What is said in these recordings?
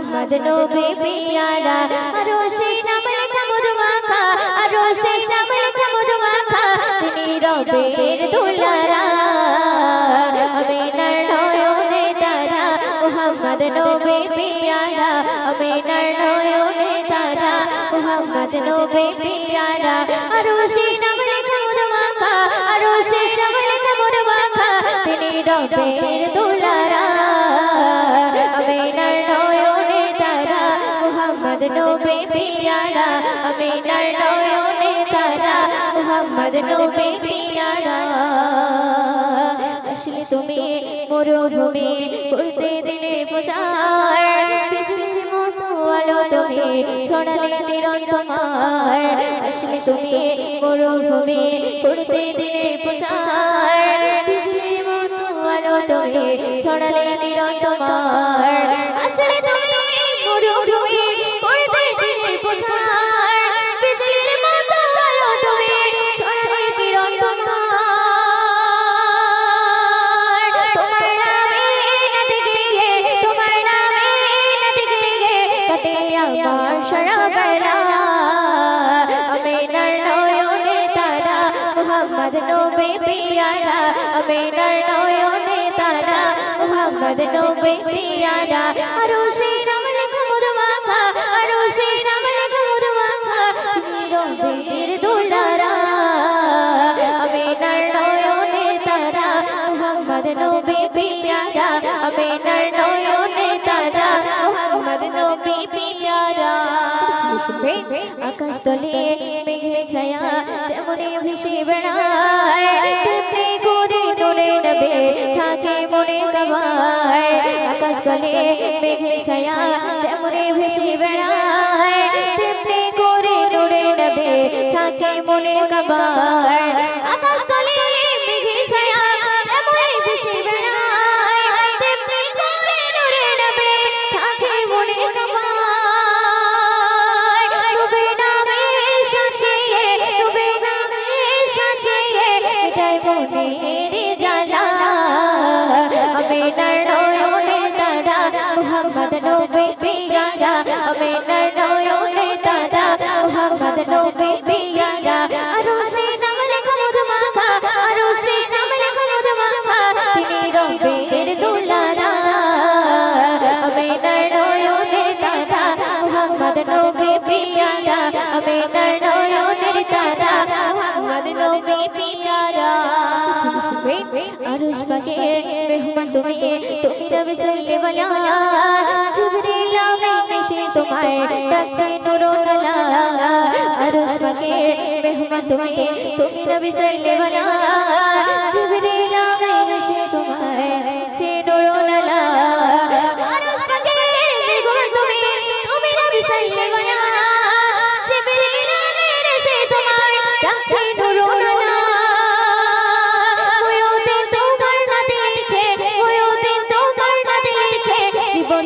মোহাম্মদ নবী পিয়ারা আরও সেই নাম লেখা মধু আরও সেই নাম লেখা মধু তিনি রবের দুলারা। আমি নয়নে তারা, মোহাম্মদ নবী পিয়ারা আমি নয়নে তারা, মোহাম্মদ নবী পিয়ারা। আরও সেই নাম লেখা মধু আরও সেই নাম লেখা মধু তিনি রবের দুলারা নবী পিয়ারা আমি নয়নে তারা মোহাম্মদ নবী পিয়ারা। আসলে তুমি মরুভূমি করতে প্রচার ছড়ালে কাটে আমার সারা বেলা আমি নয়নে তারা, মোহাম্মদ নবী পিয়ারা। আমি নয়নে তারা, মোহাম্মদ নবী পিয়ারা। আরও সেই নাম লেখা মধু মাখা আরও সেই নাম লেখা মধু মাখা রবের দুলারা। আমি নয়নে তারা, মোহাম্মদ নবী পিয়ারা। আকাশ তলে মেঘের ছায়া যেমন ভেসে বেড়ায়, তেমনি করে নুরে নবে থাকে মনে কাবায় আকাশ তলে মেঘের ছায়া যেমন ভেসে বেড়ায়, তেমনি করে নুরে থাকে মনে কাবায় এটাই মনের জ্বালা আমি নয়নে তারা মোহাম্মদ নবী পিয়ারা আমি নয়নে তারা মোহাম্মদ নবী পিয়ারা আরও সেই নাম লেখা মধু মাখা আরও সেই নাম লেখা মধু মাখা তিনি রবের দুলারা আমি নয়নে তারা মোহাম্মদ নবী পিয়ারা আমি নয়নে তারা মোহাম্মদ নবী পাকের মেহমান তুমি নবী সাল্লাল্লাহু আলাইহি জিবরিল আমিন এসে তোমায়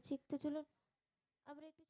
রচিক তো চলুন। আবার একটু